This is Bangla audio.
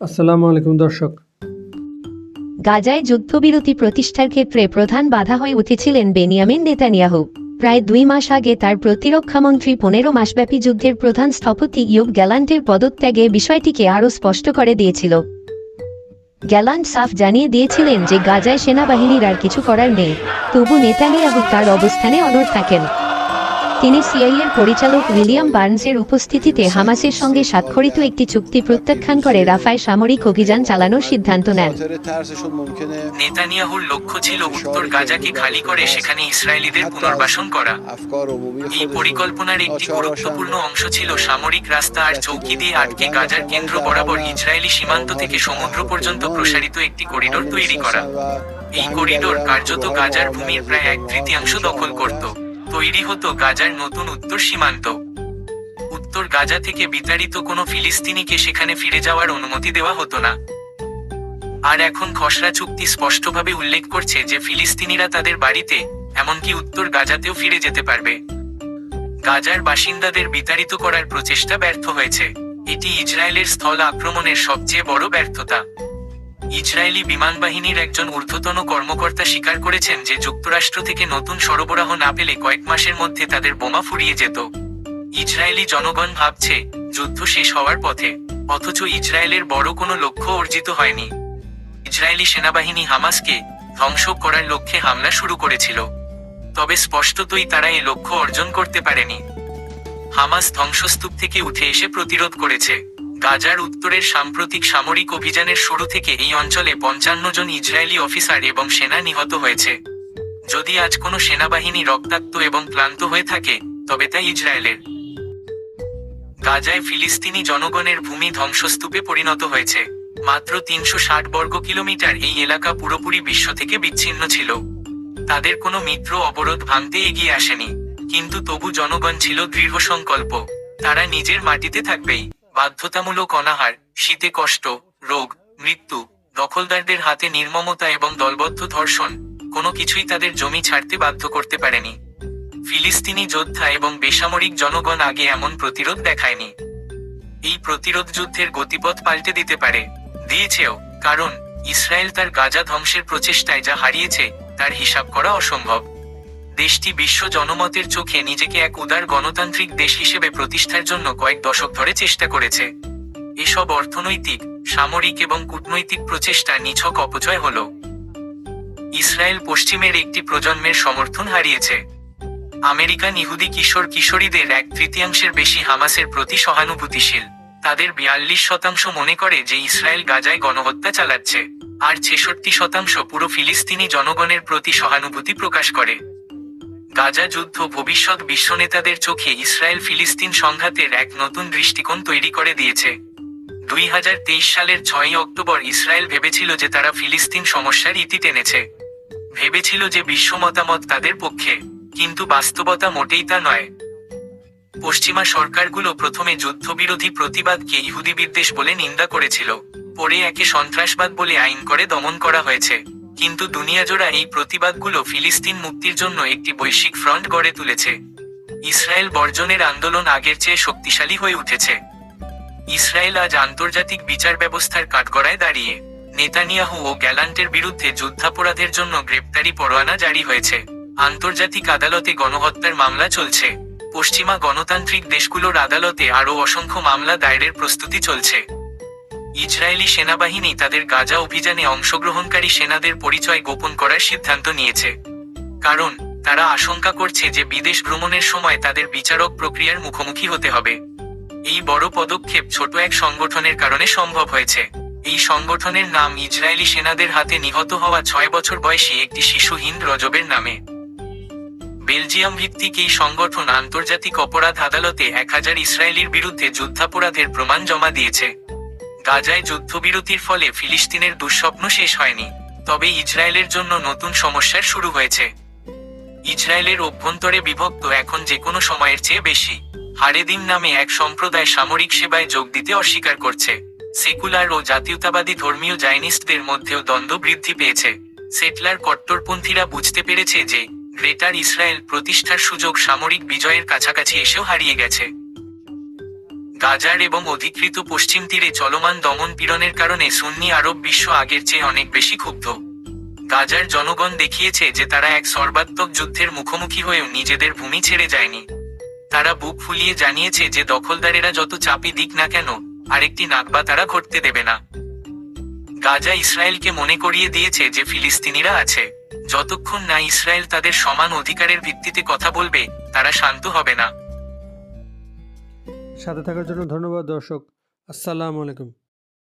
আসসালামু আলাইকুম, দর্শক। গাজায় যুদ্ধবিরতি প্রতিষ্ঠার ক্ষেত্রে প্রধান বাধা হয়ে উঠেছিলেন বেনিয়ামিন নেতানিয়াহু। প্রায় দুই মাস আগে তার প্রতিরক্ষামন্ত্রী পনেরো মাসব্যাপী যুদ্ধের প্রধান স্থপতি ইউব গ্যালান্টের পদত্যাগে বিষয়টিকে আরও স্পষ্ট করে দিয়েছিল। গ্যালান্ট সাফ জানিয়ে দিয়েছিলেন যে গাজায় সেনাবাহিনীর আর কিছু করার নেই। তবু নেতানিয়াহু তার অবস্থানে অনড় থাকেন। তিনি সিআইএর পরিচালক উইলিয়াম বার্নসের উপস্থিতিতে হামাসের সঙ্গে স্বাক্ষরিত একটি চুক্তি প্রত্যাখ্যান করে রাফায় সামরিক অভিযান চালানোর সিদ্ধান্ত নেন। নেতানিয়াহুর লক্ষ্য ছিল উত্তর গাজাকে খালি করে সেখানে ইসরায়েলিদের পুনর্বাসন করা। এই পরিকল্পনার একটি গুরুত্বপূর্ণ অংশ ছিল সামরিক রাস্তা আর চৌকি দিয়ে আটকে গাজার কেন্দ্র বরাবর ইসরায়েলি সীমান্ত থেকে সমুদ্র পর্যন্ত প্রসারিত একটি করিডোর তৈরি করা। এই করিডোর কার্যত গাজার ভূমির প্রায় এক তৃতীয়াংশ দখল করত। তৈরি হতো গাজার নতুন উত্তর সীমান্ত। উত্তর গাজা থেকে বিতাড়িত কোনো ফিলিস্তিনিকে সেখানে ফিরে যাওয়ার অনুমতি দেওয়া হতো না। আর এখন খসড়া চুক্তি স্পষ্টভাবে উল্লেখ করছে যে ফিলিস্তিনিরা তাদের বাড়িতে, এমনকি উত্তর গাজাতেও ফিরে যেতে পারবে। গাজার বাসিন্দাদের বিতাড়িত করার প্রচেষ্টা ব্যর্থ হয়েছে। এটি ইসরায়েলের স্থল আক্রমণের সবচেয়ে বড় ব্যর্থতা। ইসরায়েলি বিমান বাহিনীর একজন ঊর্ধ্বতন কর্মকর্তা স্বীকার করেছেন যে যুক্তরাষ্ট্র থেকে নতুন সরবরাহ না পেলে কয়েক মাসের মধ্যে তাদের বোমা ফুরিয়ে যেত। ইসরায়েলি জনগণ ভাবছে, যুদ্ধ শেষ হওয়ার পথে, অথচ ইসরায়েলের বড় কোনো লক্ষ্য অর্জিত হয়নি। ইসরায়েলি সেনাবাহিনী হামাসকে ধ্বংস করার লক্ষ্যে হামলা শুরু করেছিল। তবে স্পষ্টতই তারা এই লক্ষ্য অর্জন করতে পারেনি। হামাস ধ্বংসস্তূপ থেকে উঠে এসে প্রতিরোধ করেছে। গাজার উত্তরের সাম্প্রতিক সামরিক অভিযানের শুরু থেকে এই অঞ্চলে পঞ্চান্ন জন ইসরায়েলি অফিসার এবং সেনা নিহত হয়েছে। যদি আজ কোনো সেনাবাহিনী রক্তাক্ত এবং ক্লান্ত হয়ে থাকে, তবে তা ইসরায়েলের। গাজায় ফিলিস্তিনি জনগণের ভূমি ধ্বংসস্তূপে পরিণত হয়েছে। মাত্র তিনশো ষাট বর্গ কিলোমিটার এই এলাকা পুরোপুরি বিশ্ব থেকে বিচ্ছিন্ন ছিল। তাদের কোনো মিত্র অবরোধ ভাঙতে এগিয়ে আসেনি, কিন্তু তবু জনগণ ছিল দৃঢ় সংকল্প তারা নিজের মাটিতে থাকবেই। বাধ্যতামূলক অনাহার, শীতে কষ্ট, রোগ, মৃত্যু, দখলদারদের হাতে নির্মমতা এবং দলবদ্ধ ধর্ষণ, কোনো কিছুই তাদের জমি ছাড়তে বাধ্য করতে পারেনি। ফিলিস্তিনি যোদ্ধা এবং বেসামরিক জনগণ আগে এমন প্রতিরোধ দেখায়নি। এই প্রতিরোধ যুদ্ধের গতিপথ পাল্টে দিতে পারে। দিয়েছেও, কারণ ইসরায়েল তার গাজা ধ্বংসের প্রচেষ্টায় যা হারিয়েছে, তার হিসাব করা অসম্ভব। দেশটি বিশ্ব জনমতের চোখে নিজেকে এক উদার গণতান্ত্রিক দেশ হিসেবে প্রতিষ্ঠার জন্য কয়েক দশক ধরে চেষ্টা করেছে। এসব অর্থনৈতিক, সামরিক এবং কূটনৈতিক প্রচেষ্টা নিছক অপচয় হল। ইসরায়েল পশ্চিমের একটি প্রজন্মের সমর্থন হারিয়েছে। আমেরিকান ইহুদি কিশোর কিশোরীদের এক তৃতীয়াংশের বেশি হামাসের প্রতি সহানুভূতিশীল। তাদের বিয়াল্লিশ শতাংশ মনে করে যে ইসরায়েল গাজায় গণহত্যা চালাচ্ছে, আর ছেষট্টি শতাংশ পুরো ফিলিস্তিনি জনগণের প্রতি সহানুভূতি প্রকাশ করে। গাজা যুদ্ধ ভবিষ্যৎ বিশ্বনেতাদের চোখে ইসরায়েল ফিলিস্তিন সংঘাতের এক নতুন দৃষ্টিকোণ তৈরি করে দিয়েছে। দুই হাজার তেইশ সালের ছয়ই অক্টোবর ইসরায়েল ভেবেছিল যে তারা ফিলিস্তিন সমস্যার ইতি টেনেছে। ভেবেছিল যে বিশ্ব মতামত তাদের পক্ষে, কিন্তু বাস্তবতা মোটেই তা নয়। পশ্চিমা সরকারগুলো প্রথমে যুদ্ধবিরোধী প্রতিবাদকে ইহুদি বিদ্বেষ বলে নিন্দা করেছিল, পরে একে সন্ত্রাসবাদ বলে আইন করে দমন করা হয়েছে। কিন্তু দুনিয়াজোড়া এই প্রতিবাদগুলো ফিলিস্তিন মুক্তির জন্য একটি বৈশ্বিক ফ্রন্ট গড়ে তুলেছে। ইসরায়েল বর্জনের আন্দোলন আগের চেয়ে শক্তিশালী হয়ে উঠেছে। ইসরায়েল আজ আন্তর্জাতিক বিচার ব্যবস্থার কাঠগড়ায় দাঁড়িয়ে। নেতানিয়াহু ও গ্যালান্টের বিরুদ্ধে যুদ্ধাপরাধের জন্য গ্রেপ্তারি পরোয়ানা জারি হয়েছে। আন্তর্জাতিক আদালতে গণহত্যার মামলা চলছে। পশ্চিমা গণতান্ত্রিক দেশগুলোর আদালতে আরও অসংখ্য মামলা দায়েরের প্রস্তুতি চলছে। ইসরায়েলি সেনাবাহিনী তাদের গাজা অভিযানে অংশগ্রহণকারী সেনাদের পরিচয় গোপন করার সিদ্ধান্ত নিয়েছে। কারণ, তারা আশঙ্কা করছে যে বিদেশ ভ্রমণের সময় তাদের বিচারক প্রক্রিয়ার মুখোমুখি হতে হবে। এই বড় পদক্ষেপ ছোট এক সংগঠনের কারণে সম্ভব হয়েছে। এই সংগঠনের নাম ইসরায়েলি সেনাদের হাতে নিহত হওয়া ছয় বছর বয়সী একটি শিশু হিন্দ রজবের নামে। বেলজিয়াম ভিত্তিক এই সংগঠন আন্তর্জাতিক অপরাধ আদালতে এক হাজার ইসরায়েলির বিরুদ্ধে যুদ্ধাপরাধের প্রমাণ জমা দিয়েছে। গাজায় যুদ্ধবিরতির ফলে ফিলিস্তিনের দুঃস্বপ্ন শেষ হয়নি, তবে ইসরায়েলের জন্য নতুন সমস্যার শুরু হয়েছে। ইসরায়েলের অভ্যন্তরে বিভক্ত এখন যে কোনো সময়ের চেয়ে বেশি। হারেদিন নামে এক সম্প্রদায় সামরিক সেবায় যোগ দিতে অস্বীকার করছে। সেকুলার ও জাতীয়তাবাদী ধর্মীয় জাইনিস্টদের মধ্যেও দ্বন্দ্ব বৃদ্ধি পেয়েছে। সেটলার কট্টরপন্থীরা বুঝতে পেরেছে যে, গ্রেটার ইসরায়েল প্রতিষ্ঠার সুযোগ সামরিক বিজয়ের কাছাকাছি এসেও হারিয়ে গেছে। গাজার এবং অধিকৃত পশ্চিম তীরে চলমান দমন পীড়নের কারণে সুন্নি আরব বিশ্ব আগের চেয়ে অনেক বেশি ক্ষুব্ধ। গাজার জনগণ দেখিয়েছে যে তারা এক সর্বাত্মক যুদ্ধের মুখোমুখি হয়েও নিজেদের ভূমি ছেড়ে যায়নি। তারা বুক ফুলিয়ে জানিয়েছে যে দখলদারেরা যত চাপই দিক না কেন, আরেকটি নাকবা তারা ঘটতে দেবে না। গাজা ইসরায়েলকে মনে করিয়ে দিয়েছে যে ফিলিস্তিনিরা আছে। যতক্ষণ না ইসরায়েল তাদের সমান অধিকারের ভিত্তিতে কথা বলবে, তারা শান্ত হবে না। সাথে থাকার জন্য ধন্যবাদ দর্শক। আসসালামু আলাইকুম।